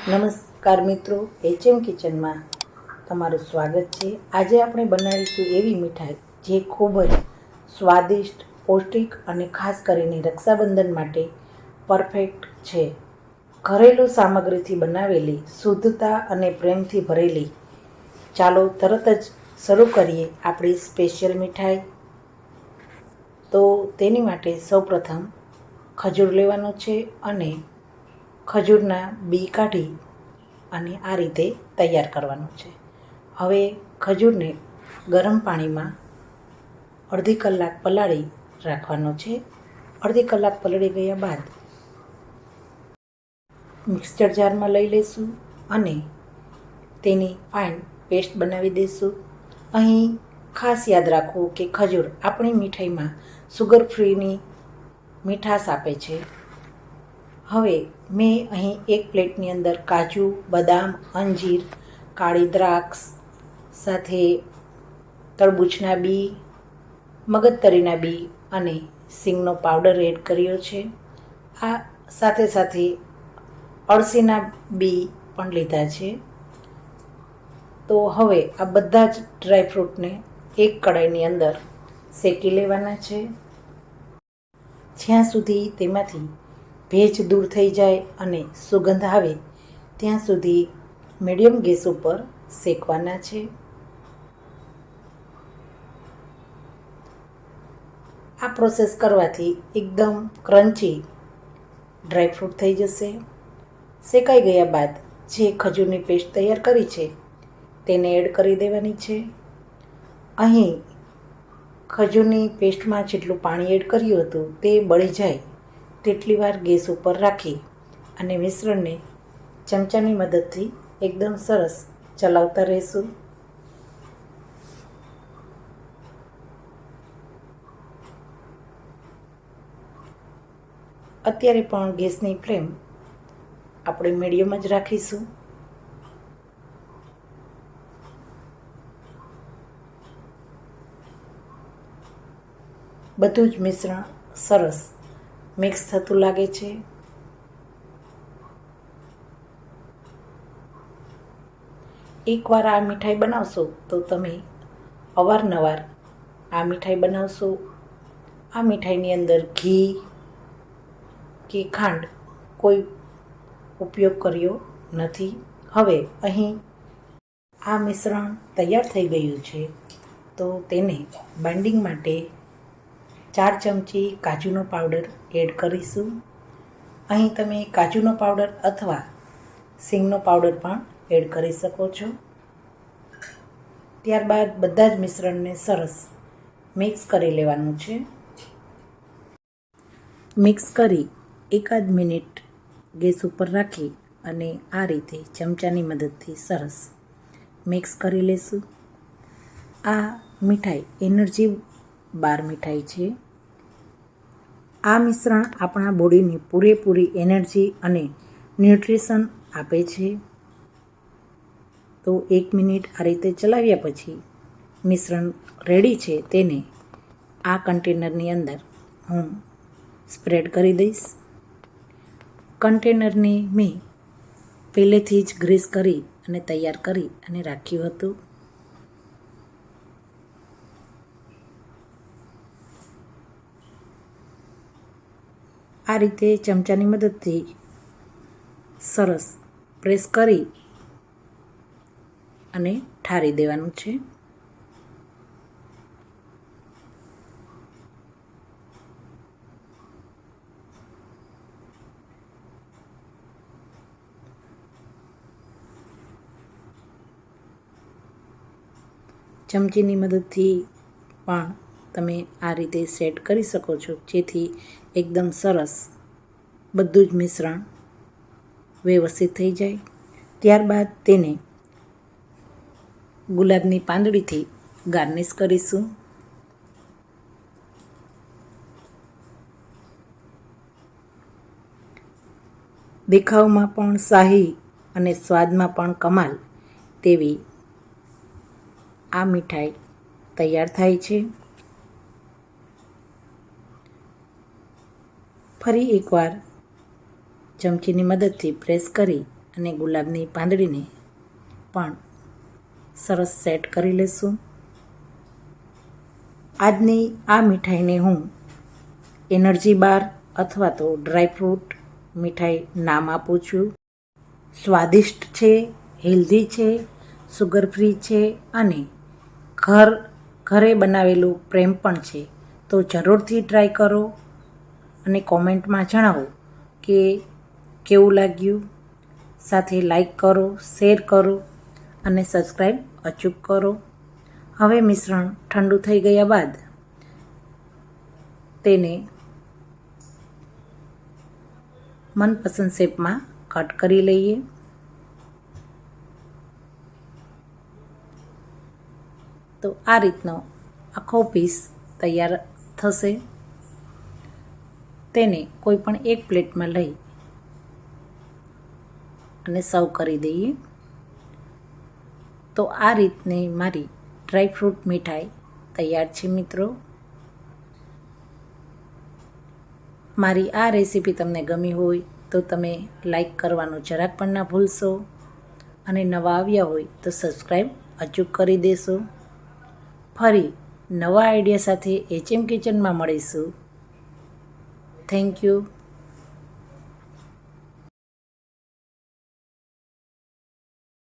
નમસ્કાર મિત્રો એચએમ કિચનમાં તમારું સ્વાગત છે. આજે આપણે બનાવીશું એવી મીઠાઈ જે ખૂબ જ સ્વાદિષ્ટ, પૌષ્ટિક અને ખાસ કરીને રક્ષાબંધન માટે પરફેક્ટ છે. ઘરેલું સામગ્રીથી બનાવેલી, શુદ્ધતા અને પ્રેમથી ભરેલી. ચાલો તરત જ શરૂ કરીએ આપણી સ્પેશિયલ મીઠાઈ. તો તેની માટે સૌપ્રથમ ખજૂર લેવાનો છે અને ખજૂરના બી કાઢી અને આ રીતે તૈયાર કરવાનું છે. હવે ખજૂરને ગરમ પાણીમાં અડધી કલાક પલાળી રાખવાનો છે. અડધી કલાક પલળી ગયા બાદ મિક્સચર જારમાં લઈ લઈશું અને તેની ફાઇન પેસ્ટ બનાવી દઈશું. અહીં ખાસ યાદ રાખવું કે ખજૂર આપણી મીઠાઈમાં સુગર ફ્રીની મીઠાશ આપે છે. હવે મેં અહીં એક પ્લેટની અંદર કાજુ, બદામ, અંજીર, કાળી દ્રાક્ષ સાથે તરબૂચના બી, મગજતરીના બી અને સિંગનો પાવડર એડ કર્યો છે. આ સાથે સાથે અળસીના બી પણ લીધા છે. તો હવે આ બધા જ ડ્રાયફ્રૂટને એક કડાઈની અંદર શેકી લેવાના છે. જ્યાં સુધી તેમાંથી ભેજ દૂર થઈ જાય અને સુગંધ આવે, ત્યાં સુધી મીડિયમ ગેસ ઉપર શેકવાના છે. આ પ્રોસેસ કરવાથી એકદમ ક્રન્ચી ડ્રાયફ્રૂટ થઈ જશે. શેકાઈ ગયા બાદ જે ખજૂરની પેસ્ટ તૈયાર કરી છે, તેને એડ કરી દેવાની છે. અહીં ખજૂરની પેસ્ટમાં જેટલું પાણી એડ કર્યું હતું તે બળી જાય તેટલી વાર ગેસ ઉપર રાખી અને મિશ્રણને ચમચાની મદદથી એકદમ સરસ ચલાવતા રહીશું. અત્યારે પણ ગેસની ફ્લેમ આપણે મીડિયમ જ રાખીશું. બધું જ મિશ્રણ સરસ મિક્સ થતું લાગે છે. એકવાર આ મીઠાઈ બનાવશો તો તમે અવારનવાર આ મીઠાઈ બનાવશો. આ મીઠાઈની અંદર ઘી કે ખાંડ કોઈ ઉપયોગ કર્યો નથી. હવે અહીં આ મિશ્રણ તૈયાર થઈ ગયું છે. તો તેને બાઇન્ડિંગ માટે ચાર ચમચી કાજુનો પાવડર એડ કરીશું. અહીં તમે કાજુનો પાવડર અથવા સિંગનો પાવડર પણ એડ કરી શકો છો. ત્યારબાદ બધા જ મિશ્રણને સરસ મિક્સ કરી લેવાનું છે. મિક્સ કરી એકાદ મિનિટ ગેસ ઉપર રાખી અને આ રીતે ચમચાની મદદથી સરસ મિક્સ કરી લેશું. આ મીઠાઈ એનર્જી બાર મીઠાઈ છે. આ મિશ્રણ આપણા બોડીને પૂરેપૂરી એનર્જી અને ન્યુટ્રિશન આપે છે. તો એક મિનિટ આ રીતે ચલાવ્યા પછી મિશ્રણ રેડી છે તેને આ કન્ટેનરની અંદર હું સ્પ્રેડ કરી દઈશ. કન્ટેનરને મેં પહેલેથી જ ગ્રીસ કરી અને તૈયાર કરી અને રાખ્યું હતું. આ રીતે ચમચાની મદદથી સરસ પ્રેસ કરી અને ઠારી દેવાનું છે. ચમચીની મદદથી પણ તમે આ રીતે સેટ કરી શકો છો, જેથી એકદમ સરસ બધું જ મિશ્રણ વ્યવસ્થિત થઈ જાય. ત્યારબાદ તેને ગુલાબની પાંદડીથી ગાર્નિશ કરીશું. દેખાવમાં પણ શાહી અને સ્વાદમાં પણ કમાલ તેવી આ મીઠાઈ તૈયાર થાય છે. ફરી એકવાર ચમચીની મદદથી પ્રેસ કરી અને ગુલાબની પાંદડીને પણ સરસ સેટ કરી લેશું. આજની આ મીઠાઈને હું એનર્જી બાર અથવા તો ડ્રાયફ્રૂટ મીઠાઈ નામ આપું છું. સ્વાદિષ્ટ છે, હેલ્ધી છે સુગર ફ્રી છે અને ઘર, ઘરે બનાવેલું પ્રેમ પણ છે. તો જરૂરથી ટ્રાય કરો. અને કોમેન્ટમાં જણાવો કે કેવું લાગ્યું. સાથે લાઈક કરો શેર કરો અને સબસ્ક્રાઈબ અચૂક કરો. હવે મિશ્રણ ઠંડુ થઈ ગયા બાદ તેને મનપસંદ શેપમાં કટ કરી લઈએ. તો આ રીતનો આખો પીસ તૈયાર થશે. તેને કોઈ પણ એક પ્લેટમાં લઈ અને સર્વ કરી દઈએ. તો આ રીતની મારી ડ્રાયફ્રૂટ મીઠાઈ તૈયાર છે મિત્રો. મારી આ રેસીપી તમને ગમી હોય તો તમે લાઈક કરવાનું જરાક પણ ના ભૂલશો અને નવા આવ્યા હોય તો સબસ્ક્રાઈબ અચૂક કરી દેશો. ફરી નવા આઈડિયા સાથે એચએમ કિચનમાં મળીશું. Thank you.